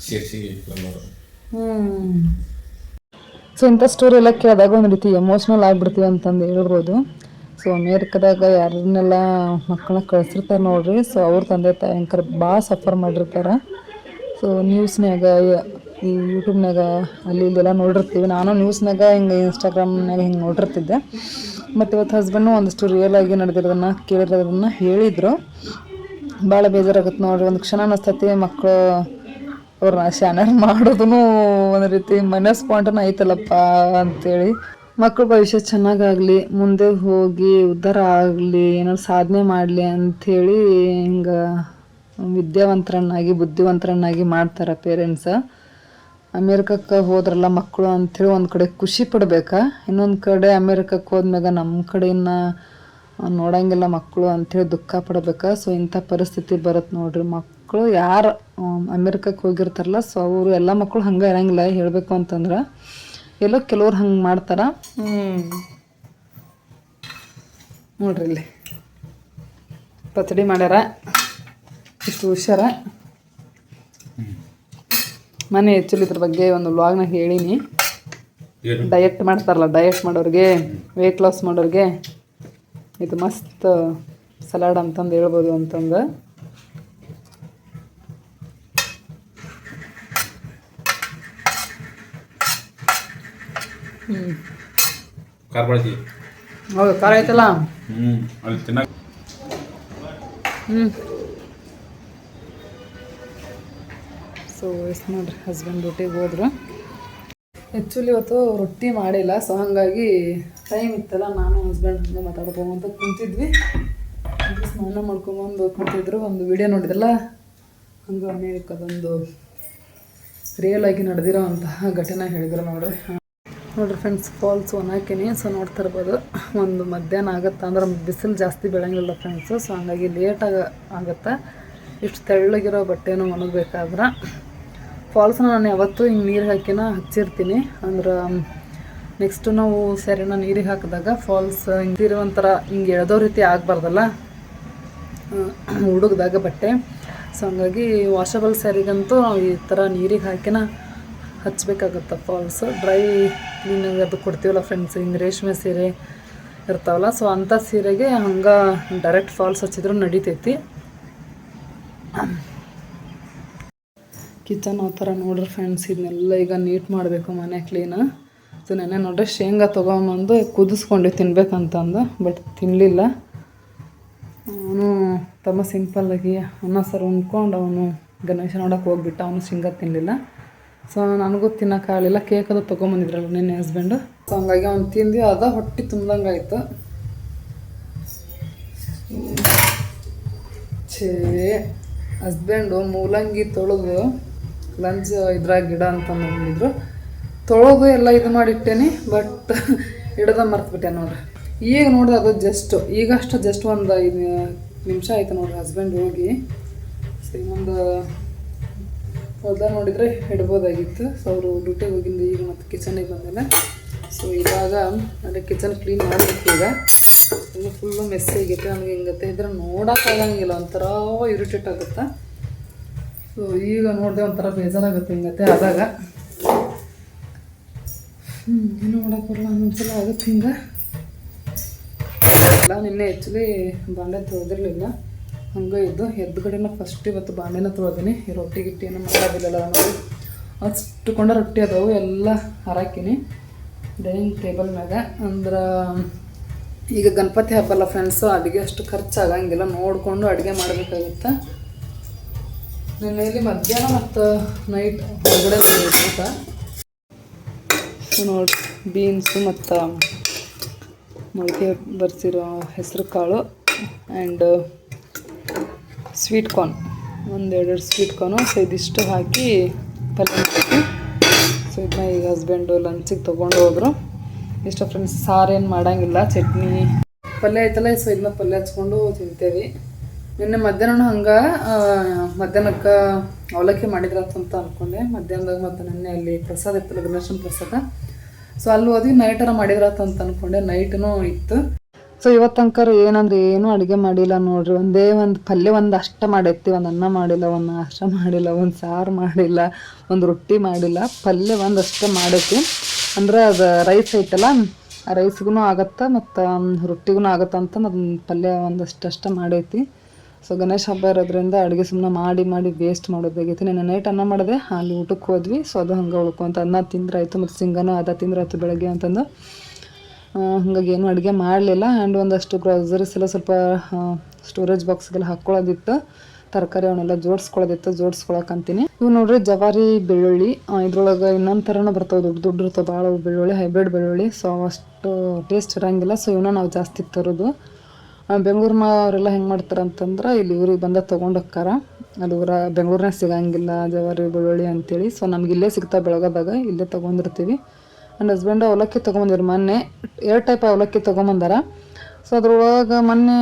ಶಿರ್ಸಿ ಹ್ಮ್. ಸೊ ಇಂಥ ಸ್ಟೋರಿ ಎಲ್ಲ ಕೇಳಿದಾಗ ಒಂದು ರೀತಿ ಎಮೋಷ್ನಲ್ ಆಗಿಬಿಡ್ತೀವಿ ಅಂತಂದು ಹೇಳ್ಬೋದು. ಸೊ ಅಮೇರಿಕದಾಗ ಯಾರನ್ನೆಲ್ಲ ಮಕ್ಕಳನ್ನ ಕಳಿಸಿರ್ತಾರೆ ನೋಡ್ರಿ. ಸೊ ಅವ್ರ ತಂದೆ ತಾಯಂಕರ್ ಭಾಳ ಸಫರ್ ಮಾಡಿರ್ತಾರೆ. ಸೊ ನ್ಯೂಸ್ನಾಗ ಈ ಯೂಟ್ಯೂಬ್ನಾಗ ಅಲ್ಲಿ ಇಲ್ಲೆಲ್ಲ ನೋಡಿರ್ತೀವಿ. ನಾನು ನ್ಯೂಸ್ನಾಗ ಹಿಂಗೆ ಇನ್ಸ್ಟಾಗ್ರಾಮ್ನಾಗ ಹಿಂಗೆ ನೋಡಿರ್ತಿದ್ದೆ. ಮತ್ತು ಇವತ್ತು ಹಸ್ಬೆಂಡು ಒಂದಷ್ಟು ರಿಯಲ್ ಆಗಿ ನಡೆದಿರೋದನ್ನು ಕೇಳಿರೋದನ್ನು ಹೇಳಿದರು. ಭಾಳ ಬೇಜಾರಾಗುತ್ತೆ ನೋಡ್ರಿ. ಒಂದು ಕ್ಷಣ ಅನ್ನಿಸ್ತತಿ ಮಕ್ಕಳು ಅವ್ರನ್ನ ಶಾನರ್ ಮಾಡೋದೂ ಒಂದು ರೀತಿ ಮೈನಸ್ ಪಾಯಿಂಟನ ಐತಲ್ಲಪ್ಪ ಅಂತೇಳಿ. ಮಕ್ಕಳ ಭವಿಷ್ಯ ಚೆನ್ನಾಗಾಗಲಿ, ಮುಂದೆ ಹೋಗಿ ಉದ್ಧಾರ ಆಗಲಿ, ಏನಾದ್ರು ಸಾಧನೆ ಮಾಡಲಿ ಅಂಥೇಳಿ ಹಿಂಗೆ ವಿದ್ಯಾವಂತರನ್ನಾಗಿ, ಬುದ್ಧಿವಂತರನ್ನಾಗಿ ಮಾಡ್ತಾರೆ ಪೇರೆಂಟ್ಸ ಅಮೇರಿಕಕ್ಕೆ ಹೋದ್ರಲ್ಲ ಮಕ್ಕಳು ಅಂಥೇಳಿ ಒಂದು ಕಡೆ ಖುಷಿ ಪಡ್ಬೇಕಾ? ಇನ್ನೊಂದು ಕಡೆ ಅಮೇರಿಕಕ್ಕೆ ಹೋದ್ಮ್ಯಾಗ ನಮ್ಮ ಕಡೆಯಿಂದ ನೋಡೋಂಗಿಲ್ಲ ಮಕ್ಕಳು ಅಂಥೇಳಿ ದುಃಖ ಪಡ್ಬೇಕಾ? ಸೊ ಇಂಥ ಪರಿಸ್ಥಿತಿ ಬರುತ್ತೆ ನೋಡ್ರಿ ಮಕ್ಕಳು ಯಾರು ಅಮೇರಿಕಕ್ಕೆ ಹೋಗಿರ್ತಾರಲ್ಲ ಸೊ ಅವರು ಎಲ್ಲ ಮಕ್ಕಳು ಹಂಗೆ ಇರಂಗಿಲ್ಲ ಹೇಳಬೇಕು ಅಂತಂದ್ರೆ. ಎಲ್ಲೋ ಕೆಲವ್ರು ಹಂಗೆ ಮಾಡ್ತಾರೆ. ನೋಡ್ರಿ ಇಲ್ಲಿ. ಪಚಡಿ ಮಾಡ್ಯಾರ. ಇಷ್ಟು ಹುಷಾರ. ಮನೆ ಆ್ಯಕ್ಚುಲಿ ಇದ್ರ ಬಗ್ಗೆ ಒಂದು ವ್ಲಾಗ್ನ ಹೇಳೀನಿ. ಡಯಟ್ ಮಾಡ್ತಾರಲ್ಲ ಡಯಟ್ ಮಾಡೋರಿಗೆ ವೆಯ್ಟ್ ಲಾಸ್ ಮಾಡೋರಿಗೆ. ಇದು ಮಸ್ತ್ ಸಲಾಡ್ ಅಂತಂದು ಹೇಳ್ಬೋದು ಅಂತಂದು. ಕಾರ್ ಬಳಸಿ ಹೌದು ಖಾರ ಐತಲ್ಲ ಹ್ಞೂ ಅಲ್ಲಿ ತಿನ್ನಕ್ಕೆ ಹ್ಞೂ ಸೊ ಎಸ್ ನೋಡ್ರಿ ಹಸ್ಬೆಂಡ್ ಡ್ಯೂಟಿಗೆ ಹೋದ್ರು. ಆ್ಯಕ್ಚುಲಿ ಇವತ್ತು ರೊಟ್ಟಿ ಮಾಡಿಲ್ಲ ಸೊ ಹಾಗಾಗಿ ಟೈಮ್ ಇತ್ತಲ್ಲ ನಾನು ಹಸ್ಬೆಂಡ್ ಹಂಗೆ ಮಾತಾಡ್ಕೊಂತ ಕುಂತಿದ್ವಿ. ಸ್ನಾನ ಮಾಡ್ಕೊಂಬಂದು ಕುಂತಿದ್ರು ಒಂದು ವಿಡಿಯೋ ನೋಡಿದ್ರಲ್ಲ? ಹಂಗೆ ಅಮೇರಿಕದೊಂದು ರಿಯಲ್ ಆಗಿ ನಡೆದಿರೋ ಅಂತಹ ಘಟನೆ ಹೇಳಿದ್ರು ನೋಡ್ರಿ. ನೋಡ್ರಿ ಫ್ರೆಂಡ್ಸ್ ಫಾಲ್ಸ್ ಒನ್ ಹಾಕಿನಿ. ಸೊ ನೋಡ್ತಾ ಇರ್ಬೋದು. ಒಂದು ಮಧ್ಯಾಹ್ನ ಆಗುತ್ತೆ ಅಂದ್ರೆ ಬಿಸಿಲು ಜಾಸ್ತಿ ಬೆಳಂಗಿಲ್ಲ ಫ್ರೆಂಡ್ಸು ಸೊ ಹಂಗಾಗಿ ಲೇಟಾಗಿ ಆಗುತ್ತೆ. ಇಷ್ಟು ತೆಳ್ಳಗಿರೋ ಬಟ್ಟೆನೂ ಒಣಗಬೇಕಾದ್ರೆ. ಫಾಲ್ಸ್ನ ನಾನು ಯಾವತ್ತೂ ಹಿಂಗೆ ನೀರು ಹಾಕಿನ ಹಚ್ಚಿರ್ತೀನಿ. ಅಂದ್ರೆ ನೆಕ್ಸ್ಟು ನಾವು ಸರಿನ ನೀರಿಗೆ ಹಾಕಿದಾಗ ಫಾಲ್ಸ್ ಹಿಂಗೆ ಒಂಥರ ಹಿಂಗೆ ಎಳೆದೋ ರೀತಿ ಆಗಬಾರ್ದಲ್ಲ. ಹುಡುಗದಾಗ ಬಟ್ಟೆ. ಸೊ ಹಂಗಾಗಿ ವಾಷಬಲ್ ಸ್ಯಾರಿಗಂತೂ ಈ ಥರ ನೀರಿಗೆ ಹಾಕಿನ ಹಚ್ಬೇಕಾಗತ್ತೆ ಫಾಲ್ಸ್ ಡ್ರೈ ಕ್ಲೀನಾಗಿ ಅದು ಕೊಡ್ತೀವಲ್ಲ ಫ್ರೆಂಡ್ಸ್ ಹಿಂಗೆ ರೇಷ್ಮೆ ಸೀರೆ ಇರ್ತಾವಲ್ಲ ಸೊ ಅಂಥ ಸೀರೆಗೆ ಹಂಗೆ ಡೈರೆಕ್ಟ್ ಫಾಲ್ಸ್ ಹಚ್ಚಿದ್ರು ನಡಿತೈತಿ. ಕಿಚನ್ ಆ ಥರ ನೋಡ್ರಿ ಫ್ರೆಂಡ್ಸ್ ಇದನ್ನೆಲ್ಲ ಈಗ ನೀಟ್ ಮಾಡಬೇಕು ಮನೆ ಕ್ಲೀನ್ ಸೊ ನೆನೆ ನೋಡ್ರಿ ಶೇಂಗಾ ತೊಗೊಂಬಂದು ಕುದಿಸ್ಕೊಂಡು ತಿನ್ಬೇಕಂತಂದು ಬಟ್ ತಿನ್ನಲಿಲ್ಲ ಅವನು ತುಂಬ ಸಿಂಪಲ್ಲಾಗಿ ಅನ್ನ ಸರ್ ಉಣ್ಕೊಂಡು ಅವನು ಗಣೇಶ ನೋಡೋಕೆ ಹೋಗ್ಬಿಟ್ಟ, ಅವನು ಶೇಂಗಾ ತಿನ್ನಲಿಲ್ಲ ಸೊ ನನಗೂ ತಿನ್ನೋಕ್ಕಾಗಲಿಲ್ಲ ಕೇಕ್ ಅದು ತೊಗೊಂಬಂದಿದ್ರಲ್ಲ ನಿನ್ನೆ ಹಸ್ಬೆಂಡು ಸೊ ಹಂಗಾಗಿ ಅವ್ನು ತಿಂದು ಅದ ಹೊಟ್ಟೆ ತುಂಬ್ದಂಗೆ ಆಯಿತು ಛೇ ಹಸ್ಬೆಂಡು ಮೂಲಂಗಿ ತೊಳೆದು ಲಂಚ್ ಇದ್ರಾಗ ಗಿಡ ಅಂತ ಅಂದಿದ್ರು ತೊಳೆದು ಎಲ್ಲ ಇದು ಮಾಡಿಟ್ಟೇನಿ ಬಟ್ ಹಿಡ್ದ ಮರ್ತ್ಬಿಟ್ಟೆ ನೋಡ್ರಿ. ಈಗ ನೋಡಿದೆ ಅದು ಜಸ್ಟ್ ಈಗಷ್ಟು ಜಸ್ಟ್ ಒಂದು ಐದು ನಿಮಿಷ ಆಯ್ತು ನೋಡ್ರಿ ಹಸ್ಬೆಂಡ್ ಹೋಗಿ. ಸೊ ಇನ್ನೊಂದು ಹೊಲ್ದ ನೋಡಿದರೆ ಇಡ್ಬೋದಾಗಿತ್ತು. ಸೊ ಅವರು ಡ್ಯೂಟಿಗೆ ಹೋಗಿಂದ ಈಗ ಮತ್ತು ಕಿಚನಿಗೆ ಬಂದಿಲ್ಲ ಸೊ ಇವಾಗ ಅದೇ ಕಿಚನ್ ಕ್ಲೀನ್ ಮಾಡಬೇಕು ಈಗ. ಫುಲ್ಲು ಮೆಸ್ಸಿ ಆಗೈತೆ ನನಗೆ ಹಿಂಗತ್ತೆ ಇದ್ರೆ ನೋಡೋಕ್ಕಾಗಂಗಿಲ್ಲ ಒಂಥರ ಇರಿಟೇಟ್ ಆಗುತ್ತೆ. ಸೊ ಈಗ ನೋಡಿದೆ ಒಂಥರ ಬೇಜಾರಾಗುತ್ತೆ ಹಿಂಗತ್ತೆ ಆದಾಗ. ಹ್ಞೂ ಏನು ಮಾಡೋಕ್ಕಲ್ಲ ಬರಲ್ಲ. ಒಂದೊಂದ್ಸಲ ಆಗುತ್ತೆ ಹಿಂಗೆ. ಇಲ್ಲ, ನಿನ್ನೆ ಆ್ಯಕ್ಚುಲಿ ಬಾಂಡೆ ತೊಳೆದಿರಲಿಲ್ಲ. ಹಂಗೆ ಇದ್ದು ಎದ್ದುಗಡೆನ ಫಸ್ಟ್ ಇವತ್ತು ತೊಳೆದೀನಿ. ಈ ರೊಟ್ಟಿ ಗಿಟ್ಟಿ ಮಾಡೋದಿಲ್ಲ ನೋಡಿ ಅಷ್ಟು ಕೊಂಡ ರೊಟ್ಟಿ ಅದಾವು, ಎಲ್ಲ ಹರಾಕಿನಿ. ಡೈನಿಂಗ್ ಟೇಬಲ್ ಮ್ಯಾಗ. ಅಂದ್ರೆ, ಈಗ ಗಣಪತಿ ಹಬ್ಬಲ್ಲ ಫ್ರೆಂಡ್ಸು ಅಡುಗೆ ಅಷ್ಟು ಖರ್ಚಾಗಂಗಿಲ್ಲ. ನೋಡಿಕೊಂಡು ಅಡುಗೆ ಮಾಡಬೇಕಾಗುತ್ತೆ. ನಿನ್ನೆಯಲ್ಲಿ ಮಧ್ಯಾಹ್ನ ಮತ್ತು ನೈಟ್ ಹೊರಗಡೆ ನೋಡಿ ಬೀನ್ಸು ಮತ್ತು ಮೊಳಕೆ ಬರ್ಸಿರೋ ಹೆಸರು ಕಾಳು. ಆ್ಯಂಡ್ ಸ್ವೀಟ್ ಕಾರ್ನ್ ಒಂದೆರಡು ಸ್ವೀಟ್ ಕಾರ್ನು ಸೊ ಇದಿಷ್ಟು ಹಾಕಿ ಪಲ್ಯ ಮಾಡಿ ಸೊ ಇದನ್ನ ಈಗ ಹಸ್ಬೆಂಡು ಲಂಚಿಗೆ ತೊಗೊಂಡು ಹೋದರು. ಇಷ್ಟ ಫ್ರೆಂಡ್ಸ್ ಸಾರೇನು ಮಾಡೋಂಗಿಲ್ಲ. ಚಟ್ನಿ. ಪಲ್ಯ ಐತಲ್ಲ ಸೊ ಇದನ್ನ ಪಲ್ಯ ಹಚ್ಕೊಂಡು ತಿಂತೇವೆ. ನಿನ್ನೆ ಮಧ್ಯಾಹ್ನ ಹಂಗೆ ಮಧ್ಯಾಹ್ನಕ್ಕೆ ಅವಲಕ್ಕಿ ಮಾಡಿದ್ರಂತ ಅಂದ್ಕೊಂಡೆ ಮಧ್ಯಾಹ್ನದಾಗ ಮತ್ತು ನಿನ್ನೆ ಅಲ್ಲಿ ಪ್ರಸಾದ ಇತ್ತಲ್ಲ ಗಣೇಶನ ಪ್ರಸಾದ. ಸೊ ಅಲ್ಲಿ ಹೋದ್ವಿ ನೈಟರ ಮಾಡಿದ್ರಂತ ಅಂದ್ಕೊಂಡೆ ನೈಟ್ನೂ ಇತ್ತು. ಸೊ ಇವತ್ತಂಕರ ಏನಂದ್ರೆ ಏನೂ ಅಡುಗೆ ಮಾಡಿಲ್ಲ ನೋಡ್ರಿ. ಒಂದೇ ಒಂದು ಪಲ್ಯ ಒಂದು ಅಷ್ಟ ಮಾಡೈತಿ ಒಂದು ಅನ್ನ ಮಾಡಿಲ್ಲ, ಒಂದು ಅಷ್ಟ ಮಾಡಿಲ್ಲ, ಒಂದು ಸಾರು ಮಾಡಿಲ್ಲ, ಒಂದು ರೊಟ್ಟಿ ಮಾಡಿಲ್ಲ. ಪಲ್ಯ ಒಂದು ಅಷ್ಟ ಮಾಡೈತಿ ಅಂದ್ರೆ ಅದು ರೈಸ್ ಐತಲ್ಲ, ಆ ರೈಸ್ಗೂ ಆಗತ್ತೆ ಮತ್ತು ರೊಟ್ಟಿಗೂ ಆಗತ್ತೆ ಅಂತ ಅದನ್ನ ಪಲ್ಯ ಒಂದಷ್ಟು ಅಷ್ಟ ಮಾಡೈತಿ. ಸೊ ಗಣೇಶ ಹಬ್ಬ ಇರೋದ್ರಿಂದ ಅಡುಗೆ ಸುಮ್ಮನೆ ಮಾಡಿ ಮಾಡಿ ವೇಸ್ಟ್ ಮಾಡೋದಾಗೈತಿ ನೆನ್ನೆ ನೈಟ್ ಅನ್ನ ಮಾಡಿದೆ, ಅಲ್ಲಿ ಊಟಕ್ಕೆ ಹೋದ್ವಿ. ಸೊ ಅದು ಹಂಗೆ ಉಳ್ಕೊಂತ ಅನ್ನ ತಿಂದ್ರಾಯ್ತು ಮತ್ತು ಸಿಂಗನೂ ಅದ ತಿಂದ್ರಾಯ್ತು ಬೆಳಗ್ಗೆ ಅಂತಂದು. ಹಾಗಾಗಿ ಏನು ಅಡುಗೆ ಮಾಡಲಿಲ್ಲ. ಆ್ಯಂಡ್ ಒಂದಷ್ಟು ಗ್ರಾಸರೀಸ್ ಎಲ್ಲ ಸ್ವಲ್ಪ ಸ್ಟೋರೇಜ್ ಬಾಕ್ಸ್ಗೆಲ್ಲ ಹಾಕ್ಕೊಳ್ಳೋದಿತ್ತು ತರಕಾರಿ ಅವನ್ನೆಲ್ಲ ಜೋಡಿಸ್ಕೊಳ್ಳೋದಿತ್ತು, ಜೋಡಿಸ್ಕೊಳಕಂತೀನಿ. ಇವು ನೋಡ್ರಿ ಜವಾರಿ, ಬೆಳ್ಳುಳ್ಳಿ ಇದ್ರೊಳಗೆ ಇನ್ನೊಂದು ಥರನೂ ಬರ್ತಾವೆ. ದೊಡ್ಡ ದೊಡ್ಡ ಇರ್ತಾವೆ. ಭಾಳ ಬೆಳ್ಳುಳ್ಳಿ ಹೈಬ್ರಿಡ್ ಬೆಳ್ಳುಳ್ಳಿ. ಸೊ ಅಷ್ಟು ಟೇಸ್ಟ್ ಇರೋಂಗಿಲ್ಲ. ಸೊ ಇವನ್ನ ನಾವು ಜಾಸ್ತಿ ತರೋದು. ಬೆಂಗಳೂರಿನವರೆಲ್ಲ ಹೆಂಗೆ ಮಾಡ್ತಾರೆ ಅಂತಂದ್ರೆ ಇಲ್ಲಿ ಊರಿಗೆ ಬಂದ ತೊಗೊಂಡು ಹೋಗ್ತಾರ ಅದು ಊರ, ಬೆಂಗಳೂರಿನಾಗ ಸಿಗಂಗಿಲ್ಲ ಜವಾರಿ, ಬೆಳ್ಳುಳ್ಳಿ ಅಂತೇಳಿ. ಸೊ ನಮ್ಗೆ ಇಲ್ಲೇ ಸಿಗ್ತಾವೆ ಬೆಳಗೋದಾಗ. ಇಲ್ಲೇ ತೊಗೊಂಡಿರ್ತೀವಿ. ನನ್ನ ಹಸ್ಬೆಂಡ್ ಅವಲಕ್ಕಿ ತೊಗೊಂಬಂದಿರು ಮೊನ್ನೆ. ಎರಡು ಟೈಪ್ ಅವಲಕ್ಕಿ ತೊಗೊಂಬಂದಾರ. ಸೊ ಅದ್ರೊಳಗೆ ಮೊನ್ನೆ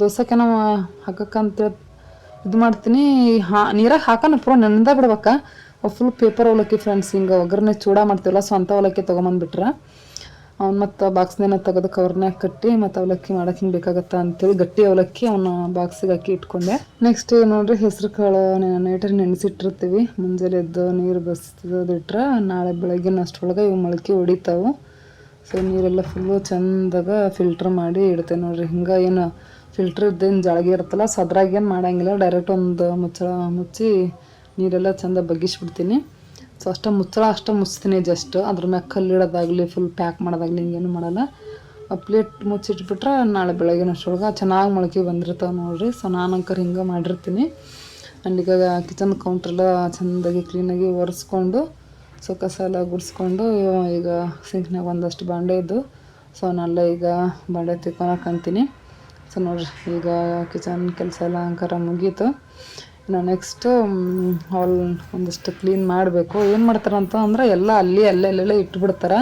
ದೋಸೆಗೆ ನಾವು ಹಾಕಕ್ಕಂತ ಇದು ಮಾಡ್ತೀನಿ. ಹಾ, ನೀರಾಗ ಹಾಕೋಣ ಪೂರ ನೆನೆದ ಬಿಡ್ಬೇಕಾ. ಫುಲ್ ಪೇಪರ್ ಅವಲಕ್ಕಿ ಫ್ರೆಂಡ್ಸ್ ಹಿಂಗೆ ಒಗ್ಗರಣೆ ಚೂಡ ಮಾಡ್ತೀವಲ್ಲ, ಸ್ವಂತ ಅವಲಕ್ಕಿ ತೊಗೊಂಬಂದ್ಬಿಟ್ರೆ. ಮತ್ತು ಬಾಕ್ಸ್ನೇನ ತೆಗೆದು ಕವರ್ನಾಗ ಕಟ್ಟಿ ಮತ್ತು ಅವಲಕ್ಕಿ ಮಾಡಕ್ಕೆ ಹಿಂಗೆ ಬೇಕಾಗತ್ತ ಅಂತೇಳಿ ಗಟ್ಟಿ ಅವಲಕ್ಕಿ ಅವನ್ನ ಬಾಕ್ಸಿಗೆ ಹಾಕಿ ಇಟ್ಕೊಂಡೆ. ನೆಕ್ಸ್ಟ್ ನೋಡ್ರಿ ಹೆಸರು ಕಾಳು ನೈಟರ್ ನೆನೆಸಿಟ್ಟಿರ್ತೀವಿ. ಮುಂಜಾನೆ ಎದ್ದು ನೀರು ಬಸ್ತಿದ್ರೆ ನಾಳೆ ಬೆಳಗ್ಗಿನ ಅಷ್ಟೊಳಗೆ ಇವು ಮೊಳಕೆ ಹೊಡಿತಾವೆ. ಸೊ ನೀರೆಲ್ಲ ಫುಲ್ಲು ಚಂದಾಗ ಫಿಲ್ಟ್ರ್ ಮಾಡಿ ಇಡ್ತೇವೆ ನೋಡ್ರಿ. ಹಿಂಗೆ ಏನು ಫಿಲ್ಟ್ರ್ ಇದ್ದೇನು ಜಾಳಗಿ ಇರುತ್ತಲ್ಲ ಸೊ ಅದ್ರಾಗ ಏನು ಮಾಡಂಗಿಲ್ಲ. ಡೈರೆಕ್ಟ್ ಒಂದು ಮುಚ್ಚಳ ಮುಚ್ಚಿ ನೀರೆಲ್ಲ ಚಂದ ಬಗ್ಗಿಸ್ಬಿಡ್ತೀನಿ. ಸೊ ಅಷ್ಟೇ ಮುಚ್ಚಳ, ಅಷ್ಟೇ ಮುಚ್ತೀನಿ ಜಸ್ಟ್ ಅದ್ರ ಮ್ಯಾಗ ಕಲ್ಲಿಡೋದಾಗಲಿ ಫುಲ್ ಪ್ಯಾಕ್ ಮಾಡೋದಾಗಲಿ ಹಿಂಗೇನು ಮಾಡಲ್ಲ. ಆ ಪ್ಲೇಟ್ ಮುಚ್ಚಿಟ್ಬಿಟ್ರೆ ನಾಳೆ ಬೆಳಗಿನ ಅಷ್ಟೊಳಗೆ ಚೆನ್ನಾಗಿ ಮೊಳಕೆ ಬಂದಿರ್ತಾವೆ ನೋಡಿರಿ. ಸೊ ನಾನು ಅಂಕರ್ ಹಿಂಗೆ ಮಾಡಿರ್ತೀನಿ. ಈಗ ಕಿಚನ್ ಕೌಂಟ್ರೆಲ್ಲ ಚೆಂದಾಗಿ ಕ್ಲೀನಾಗಿ ಒರೆಸ್ಕೊಂಡು ಸೊ ಕಸ ಎಲ್ಲ ಗುಡಿಸ್ಕೊಂಡು, ಈಗ ಸಿಂಕ್ನಾಗ ಒಂದಷ್ಟು ಬಾಂಡೆ ಇದ್ದು ಸೊ ನಾನೆಲ್ಲ ಈಗ ಬಾಂಡೆ ತಿಕ್ಕೊಳಕಂತೀನಿ ಸೊ ನೋಡಿರಿ, ಈಗ ಕಿಚನ್ ಕೆಲಸ ಎಲ್ಲ ಅಂಕರ ಮುಗೀತು. ಇನ್ನು ನೆಕ್ಸ್ಟು ಹಾಲ್ ಒಂದಿಷ್ಟು ಕ್ಲೀನ್ ಮಾಡಬೇಕು. ಏನು ಮಾಡ್ತಾರಂತ ಅಂದ್ರೆ ಎಲ್ಲ ಅಲ್ಲಿ ಅಲ್ಲೇ ಅಲ್ಲೆಲ್ಲ ಇಟ್ಬಿಡ್ತಾರೆ.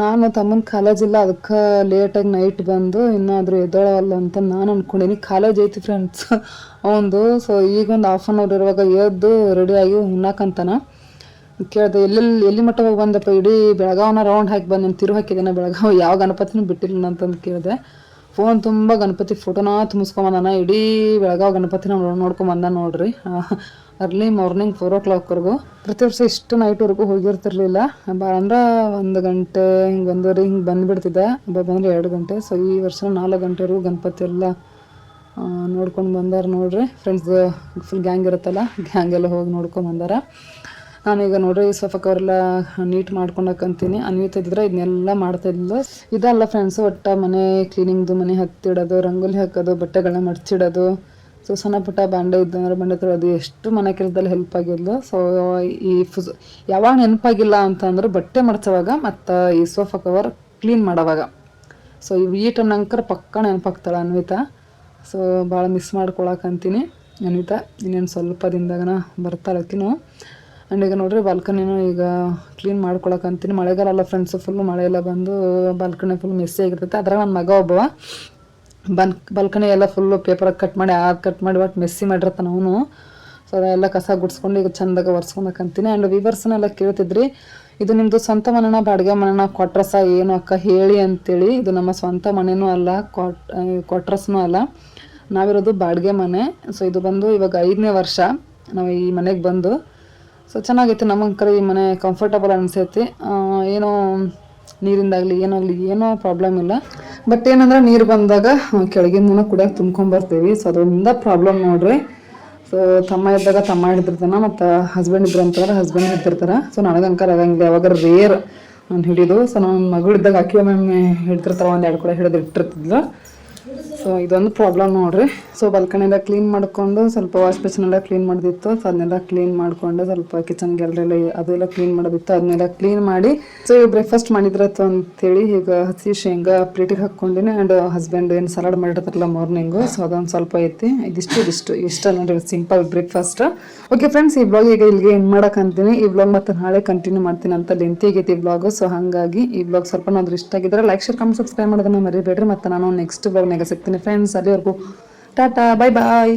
ನಾನು ತಮ್ಮನ ಕಾಲೇಜ್ ಇಲ್ಲ, ಅದಕ್ಕೆ ಲೇಟಾಗಿ ನೈಟ್ ಬಂದು ಇನ್ನಾದರೂ ಎದ್ದೋಳಲ್ಲ ಅಂತ ನಾನು ಅಂದ್ಕೊಂಡೀನಿ ಕಾಲೇಜ್ ಐತಿ ಫ್ರೆಂಡ್ಸ್ ಅವಂದು ಸೊ ಈಗ ಒಂದು ಹಾಫ್ ಆನ್ ಅವರ್ ಇರುವಾಗ ಎದ್ದು ರೆಡಿಯಾಗಿ ಉಣ್ಣಾಕಂತಾನ. ಕೇಳಿದೆ ಎಲ್ಲೆಲ್ಲಿ ಎಲ್ಲಿ ಮಟ್ಟ ಹೋಗಿ ಬಂದಪ್ಪ? ಇಡೀ ಬೆಳಗಾವನ ರೌಂಡ್ ಹಾಕಿ ಬಂದು ನಾನು ತಿರು ಹಾಕಿದ್ದೇನೆ ಬೆಳಗಾವ್? ಯಾವ ಗಣಪತಿನೂ ಬಿಟ್ಟಿಲ್ಲ ಅಂತಂದು ಕೇಳಿದೆ. ಫೋನ್ ತುಂಬ ಗಣಪತಿ ಫೋಟೋನ ತುಂಬಿಸ್ಕೊಂಬಂದಾನ ಇಡೀ ಬೆಳಗಾವ್ ಗಣಪತಿನ ನೋಡ್ಕೊಂಬಂದ ನೋಡ್ರಿ. ಅರ್ಲಿ ಮಾರ್ನಿಂಗ್ ಫೋರ್ ಓ ಕ್ಲಾಕ್ವರೆಗೂ ಪ್ರತಿ ವರ್ಷ ಇಷ್ಟು ನೈಟ್ವರೆಗೂ ಹೋಗಿರ್ತಿರ್ಲಿಲ್ಲ. ಅಂದ್ರೆ ಒಂದು ಗಂಟೆ, ಹಿಂಗೆ ಒಂದೂವರೆ ಹಿಂಗೆ ಬಂದುಬಿಡ್ತಿದ್ದೆ ಹಬ್ಬ ಬಂದರೆ ಎರಡು ಗಂಟೆ. ಸೊ ಈ ವರ್ಷ ನಾಲ್ಕು ಗಂಟೆವರೆಗೂ ಗಣಪತಿ ಎಲ್ಲ ನೋಡ್ಕೊಂಡು ಬಂದಾರ ನೋಡ್ರಿ. ಫ್ರೆಂಡ್ಸ್ ಫುಲ್ ಗ್ಯಾಂಗ್ ಇರುತ್ತಲ್ಲ ಗ್ಯಾಂಗ್ ಎಲ್ಲ ಹೋಗಿ ನೋಡ್ಕೊಂಡು ಬಂದಾರ. ನಾನೀಗ ನೋಡ್ರಿ ಸೋಫಾ ಕವರೆಲ್ಲ ನೀಟ್ ಮಾಡ್ಕೊಂಡಕ್ಕಂತೀನಿ ಅನ್ವಿತ ಇದ್ದಿದ್ರೆ ಇದನ್ನೆಲ್ಲ ಮಾಡ್ತಾಯಿದ್ಲು ಇದಲ್ಲ ಫ್ರೆಂಡ್ಸ್ ಒಟ್ಟ ಮನೆ ಕ್ಲೀನಿಂಗ್ದು ಮನೆ ಹತ್ತಿಡೋದು, ರಂಗೋಲಿ ಹಾಕೋದು ಬಟ್ಟೆಗಳನ್ನ ಮಡ್ಚಿಡೋದು. ಸೊ ಸಣ್ಣ ಪುಟ್ಟ ಬಾಂಡೆ ಇದ್ದಂದ್ರೆ ಬಂಡೆ ಅದು ಎಷ್ಟು ಮನೆ ಕೆಲಸದಲ್ಲಿ ಹೆಲ್ಪ್ ಆಗಿದ್ಲು. ಸೊ ಈ ಫುಸ್, ಯಾವಾಗ ನೆನಪಾಗಿಲ್ಲ ಅಂತಂದ್ರೆ ಬಟ್ಟೆ ಮಡ್ಸೋವಾಗ ಮತ್ತು ಈ ಸೋಫಾ ಕವರ್ ಕ್ಲೀನ್ ಮಾಡೋವಾಗ. ಸೊ ಈ ಟೈಮ್ ನಂಕರ್ ಪಕ್ಕ ನೆನಪಾಗ್ತಾಳೆ ಅನ್ವಿತಾ. ಸೊ ಭಾಳ ಮಿಸ್ ಮಾಡ್ಕೊಳಕಂತೀನಿ ಅನ್ವಿತಾ. ಇನ್ನೇನು ಸ್ವಲ್ಪ ದಿನದಾಗನ ಬರ್ತಾಳಕಿನು ಆ್ಯಂಡ್ ಈಗ ನೋಡ್ರಿ ಬಾಲ್ಕನಿನೂ ಈಗ ಕ್ಲೀನ್ ಮಾಡ್ಕೊಳಕಂತೀನಿ ಮಳೆಗಾಲ ಫ್ರೆಂಡ್ಸು ಫುಲ್ಲು ಮಳೆ ಎಲ್ಲ ಬಂದು ಬಾಲ್ಕನಿ ಫುಲ್ ಮೆಸ್ಸಿ ಆಗಿರ್ತೈತೆ. ಅದ್ರಾಗ ನನ್ನ ಮಗ ಒಬ್ಬವ. ಬನ್, ಬಲ್ಕನಿ ಎಲ್ಲ ಫುಲ್ಲು ಪೇಪರ್ ಕಟ್ ಮಾಡಿ ಆ ಕಟ್ ಮಾಡಿ ಒಟ್ಟು ಮೆಸ್ಸಿ ಮಾಡಿರ್ತಾನೆ ಅವನು. ಸೊ ಅದೆಲ್ಲ ಕಸ ಗುಡ್ಸ್ಕೊಂಡು ಈಗ ಚಂದಾಗ ಒರೆಸ್ಕೊಂಡಕ್ಕಂತೀನಿ ಆ್ಯಂಡ್ ವಿವರ್ಸ್ನೆಲ್ಲ ಕೇಳ್ತಿದ್ರಿ, ಇದು ನಿಮ್ಮದು ಸ್ವಂತ ಮನೆನ ಬಾಡಿಗೆ ಮನೆನ? ಕ್ವಾಟ್ರಸ ಏನು ಅಕ್ಕ? ಹೇಳಿ ಅಂತೇಳಿ, ಇದು ನಮ್ಮ ಸ್ವಂತ ಮನೆನೂ ಅಲ್ಲ ಕ್ವಾಟ್ ಅಲ್ಲ. ನಾವಿರೋದು ಬಾಡಿಗೆ ಮನೆ. ಸೊ ಇದು ಬಂದು ಇವಾಗ ಐದನೇ ವರ್ಷ ನಾವು ಈ ಮನೆಗೆ ಬಂದು. ಸೊ ಚೆನ್ನಾಗೈತೆ, ನಮಗೆ ಈ ಮನೆ ಕಂಫರ್ಟಬಲ್ ಅನಿಸೈತಿ. ಏನೋ ನೀರಿಂದಾಗಲಿ, ಏನಾಗಲಿ, ಏನೋ ಪ್ರಾಬ್ಲಮ್ ಇಲ್ಲ. ಬಟ್ ಏನಂದ್ರೆ ನೀರು ಬಂದಾಗ ಕೆಳಗಿಂದ ಕುಡಿಯೋಕೆ ತುಂಬ್ಕೊಂಬರ್ತೀವಿ ಸೊ ಅದರಿಂದ ಪ್ರಾಬ್ಲಮ್ ನೋಡ್ರಿ. ಸೊ ತಮ್ಮ ಇದ್ದಾಗ ತಮ್ಮ ಹಿಡಿದಿರ್ತಾನೆ, ಮತ್ತು ಹಸ್ಬೆಂಡ್ ಇದ್ರು ಅಂತಂದ್ರೆ ಹಸ್ಬೆಂಡ್ ಹಿಡ್ತಿರ್ತಾರೆ ಸೊ ನನಗೆ ಅಂಕರ್ ಆಗಂಗಿಲ್ಲ ಯಾವಾಗ ರೇರ್ ನಾನು ಹಿಡಿದು. ಸೊ ನನ್ನ ಮಗಳಿದ್ದಾಗ ಅಕ್ಕಿ ಒಮ್ಮೆ ಹಿಡ್ತಿರ್ತಾರೆ ಒಂದು ಎರಡು ಕೂಡ ಹಿಡಿದು ಇಟ್ಟಿರ್ತಿದ್ಲು. ಸೊ ಇದೊಂದು ಪ್ರಾಬ್ಲಮ್ ನೋಡ್ರಿ. ಸೊ ಬಾಲ್ಕನಿಯೆಲ್ಲ ಕ್ಲೀನ್ ಮಾಡ್ಕೊಂಡು ಸ್ವಲ್ಪ ವಾಶ್ ಬೇಸಿನ್ ಎಲ್ಲ ಕ್ಲೀನ್ ಮಾಡಿದಿತ್ತು. ಸೊ ಅದನ್ನೆಲ್ಲ ಕ್ಲೀನ್ ಮಾಡ್ಕೊಂಡು ಸ್ವಲ್ಪ ಕಿಚನ್ ಗ್ಯಾಲರಿ ಅದೆಲ್ಲ ಕ್ಲೀನ್ ಮಾಡೋದಿತ್ತು. ಅದನ್ನೆಲ್ಲ ಕ್ಲೀನ್ ಮಾಡಿ ಸೊ ಈಗ ಬ್ರೇಕ್ಫಾಸ್ಟ್ ಮಾಡಿದ್ರತ್ತು ಅಂತೇಳಿ ಈಗ ಹಸಿ ಶೇಂಗಾ ಪ್ಲೇಟಿಗೆ ಹಾಕ್ಕೊಂಡಿನಿ ಆ್ಯಂಡ್ ಹಸ್ಬೆಂಡ್ ಏನು ಸಲಾಡ್ ಮಾಡಿರ್ತಾರಲ್ಲ ಮಾರ್ನಿಂಗು ಸೊ ಅದೊಂದು ಸ್ವಲ್ಪ ಐತಿ. ಇದಿಷ್ಟು ಇದಿಷ್ಟು, ಇಷ್ಟ ನೋಡ್ರಿ ಸಿಂಪಲ್ ಬ್ರೇಕ್ಫಾಸ್ಟ್ ಓಕೆ ಫ್ರೆಂಡ್ಸ್ ಈ ಬ್ಲಾಗ್ ಈಗ ಇಲ್ಲಿಗೆ ಏನು ಮಾಡೋಕ್ಕಂತೀನಿ ಈ ಬ್ಲಾಗ್ ಮತ್ತೆ ನಾಳೆ ಕಂಟಿನ್ಯೂ ಮಾಡ್ತೀನಿ ಅಂತ ಲೆಂತಿ ಆಗೈತಿ ಬ್ಲಾಗು ಸೊ ಹಾಗಾಗಿ ಈ ಬ್ಲಾಗ್ ಸ್ವಲ್ಪ ನಾದ್ರು ಇಷ್ಟ ಆಗಿದ್ರೆ ಲೈಕ್ ಶೇರ್ ಕಮೆಂಟ್ ಸಬ್ಸ್ಕ್ರೈಬ್ ಮಾಡೋದನ್ನ ಮರಿಬೇಡ್ರಿ. ಮತ್ತು ನಾನು ನೆಕ್ಸ್ಟ್ ಬ್ಲಾಗ್ನಾಗ ಸಿಗ್ತೀನಿ ಫ್ರೆಂಡ್ಸ್ ಅಲ್ಲಿವರೆಗೂ ಟಾಟಾ ಬಾಯ್ ಬಾಯ್